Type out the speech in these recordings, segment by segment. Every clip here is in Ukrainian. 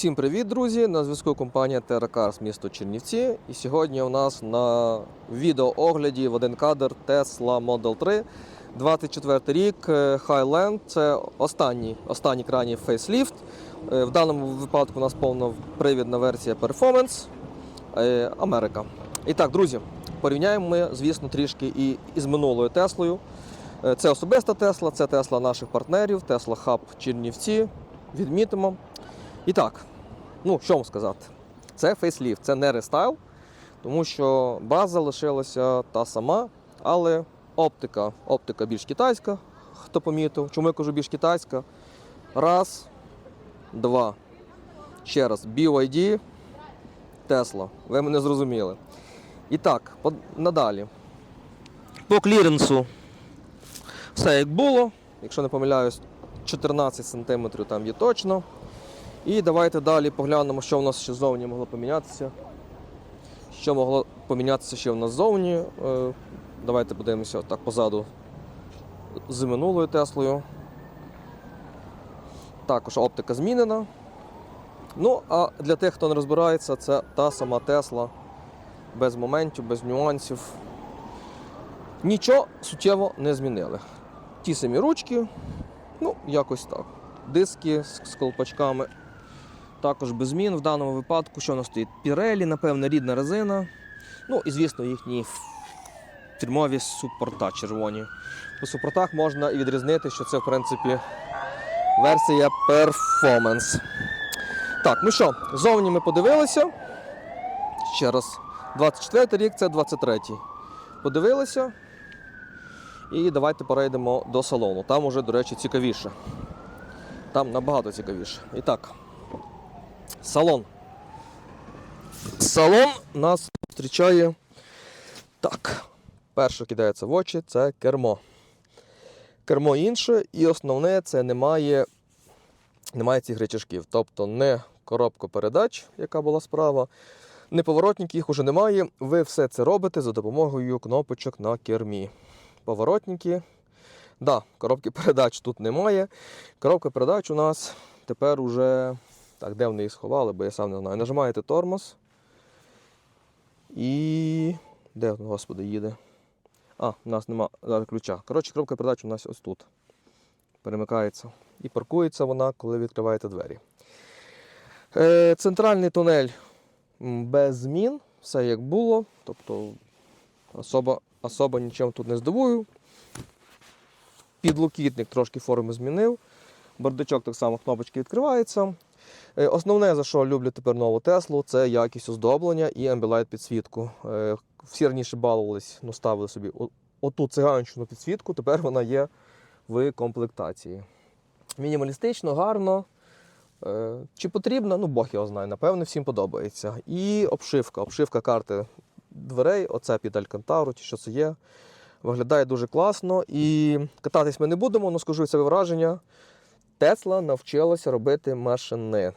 Всім привіт, друзі! На зв'язку компанія TerraCars місто Чернівці. І сьогодні у нас на відеоогляді в один кадр Tesla Model 3 24 рік е, Highland. Це останній, останній крайній фейсліфт. Е, В даному випадку у нас повнопривідна версія Performance е, Америка. І так, друзі, порівняємо ми, звісно, трішки і із минулою Теслою. Це особиста Тесла, це Тесла наших партнерів, Tesla Hub Чернівці. Відмітимо. І так, ну що вам сказати? Це фейсліфт, це не рестайл, тому що база лишилася та сама, але оптика, оптика більш китайська, хто помітив. Чому я кажу більш китайська? Раз, два. Ще раз, BYD, Tesla. Ви мене зрозуміли. І так, надалі. По кліренсу все як було. Якщо не помиляюсь, 14 см там є точно. І давайте далі поглянемо, що в нас ще ззовні могло помінятися. Що могло помінятися ще в нас ззовні. Е, Давайте подивимося так позаду з минулою Теслою. Також оптика змінена. Ну, а для тих, хто не розбирається, це та сама Тесла. Без моментів, без нюансів. Нічого суттєво не змінили. Ті самі ручки, ну, якось так. Диски з колпачками також без змін. В даному випадку, що у нас стоїть? Pirelli, напевне, рідна резина. Ну і звісно, їхні фірмові супорта червоні. По супортах можна і відрізнити, що це, в принципі, версія Performance. Так, ну що, зовні ми подивилися. Ще раз, 24 рік, це 23-й. Подивилися. І давайте перейдемо до салону. Там уже, до речі, цікавіше. Там набагато цікавіше. І так, салон. Салон нас зустрічає. Так. Перше кидається в очі це кермо. Кермо інше, і основне це немає, немає цих речашків. Тобто не коробка передач, яка була справа, не поворотник, їх уже немає. Ви все це робите за допомогою кнопочок на кермі. Поворотники. Да, коробки передач тут немає. Коробка передач у нас тепер уже. Так, де вони їх сховали, бо я сам не знаю. Нажимаєте тормоз. І. Де, господи, їде? А, у нас нема а, ключа. Коротше, коробка передач у нас ось тут. Перемикається. І паркується вона, коли відкриваєте двері. Е, центральний тунель без змін, все як було. Тобто особо, особо нічим тут не здивую. Підлокітник трошки форми змінив. Бардачок так само кнопочки відкриваються. Е, Основне, за що люблю тепер нову Теслу, це якість оздоблення і амбілайт підсвітку. Е, Всі раніше балувались, ну, ставили собі оту циганщину підсвітку, тепер вона є в комплектації. Мінімалістично, гарно. Е, Чи потрібно? Ну, Бог його знає, напевне, всім подобається. І обшивка. Обшивка карти дверей, оце під Алькантару, чи що це є. Виглядає дуже класно. І кататись ми не будемо, але скажу це враження. Тесла навчилася робити машини.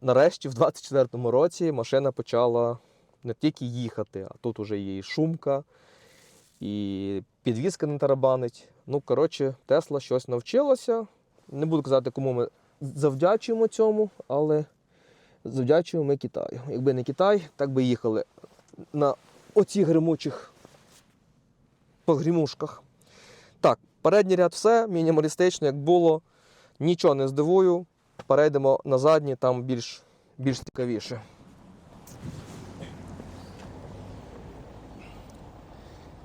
Нарешті, в 24-му році, машина почала не тільки їхати, а тут вже є і шумка, і підвізка не тарабанить. Ну, коротше, Тесла щось навчилася. Не буду казати, кому ми завдячуємо цьому, але завдячуємо ми Китаю. Якби не Китай, так би їхали на оцих гримучих погрімушках. Так, передній ряд все, мінімалістично, як було. Нічого не здивую. Перейдемо на задній, там більш, більш цікавіше.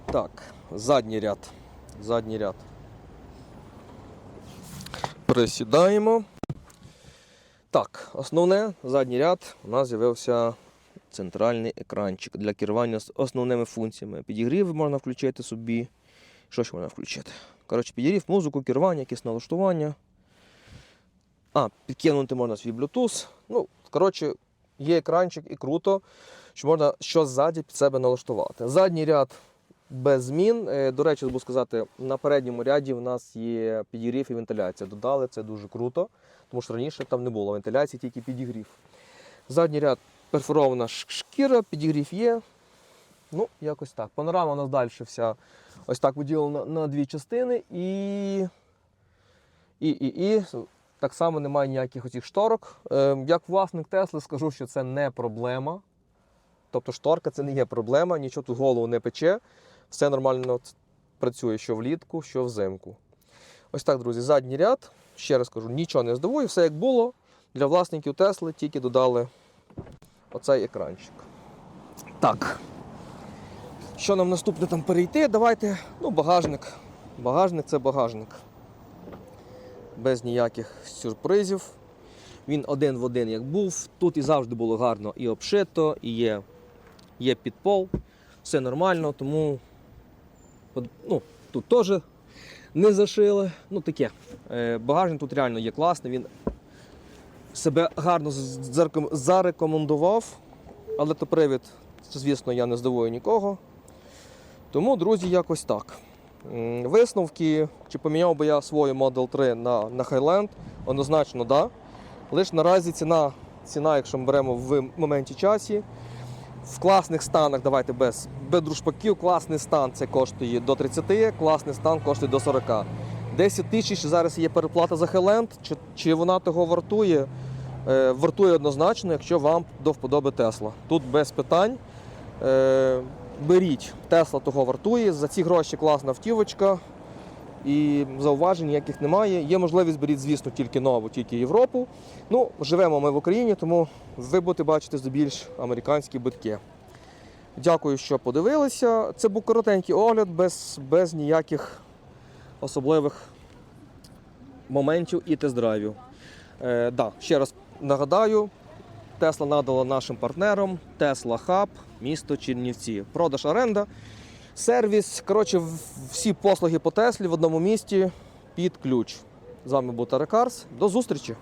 Так, задній ряд. Задній ряд. Присідаємо. Так, основне, задній ряд у нас з'явився центральний екранчик для керування з основними функціями. Підігрів можна включити собі. Що ще можна включити? Коротше, підігрів, музику, керування, якісь налаштування. А, підкинути можна свій Bluetooth. Ну, коротше, є екранчик і круто, що можна щось ззаді під себе налаштувати. Задній ряд без змін. Е, До речі, забув сказати, на передньому ряді в нас є підігрів і вентиляція. Додали, це дуже круто, тому що раніше там не було вентиляції, тільки підігрів. Задній ряд перфорована шкіра, підігрів є. Ну, якось так. Панорама у нас далі вся ось так поділена на дві частини і. І, і, і Так само немає ніяких оцих шторок. Е, Як власник Тесли скажу, що це не проблема. Тобто шторка це не є проблема, нічого тут голову не пече. Все нормально працює що влітку, що взимку. Ось так, друзі, задній ряд. Ще раз кажу, нічого не здивує, все як було. Для власників Тесли тільки додали оцей екранчик. Так. Що нам наступне там перейти? Давайте. Ну, багажник. Багажник це багажник. Без ніяких сюрпризів. Він один в один як був. Тут і завжди було гарно і обшито, і є, є підпол. Все нормально, тому ну, тут теж не зашили. Ну таке. Е, Багажник тут реально є класний. Він себе гарно зарекомендував. Але то привід, звісно, я не здивую нікого. Тому, друзі, якось так. Висновки, чи поміняв би я свою Model 3 на, на Highland? Однозначно, так. Да. Лише наразі ціна, ціна, якщо ми беремо в моменті часі, в класних станах, давайте без, без дружпаків, класний стан це коштує до 30, класний стан коштує до 40. 10 тисяч зараз є переплата за Highland, чи, чи вона того вартує? Е, вартує однозначно, якщо вам до вподоби Тесла. Тут без питань. Е, беріть, Тесла того вартує. За ці гроші класна автівочка. І зауважень ніяких немає. Є можливість беріть, звісно, тільки нову, тільки Європу. Ну, живемо ми в Україні, тому ви будете бачити здебільш американські битки. Дякую, що подивилися. Це був коротенький огляд, без, без ніяких особливих моментів і тест-драйвів. Е, да, ще раз нагадаю, Тесла надала нашим партнерам Тесла Хаб, місто Чернівці. Продаж оренда, сервіс. Коротше, всі послуги по Теслі в одному місті під ключ. З вами був Таракарс. До зустрічі!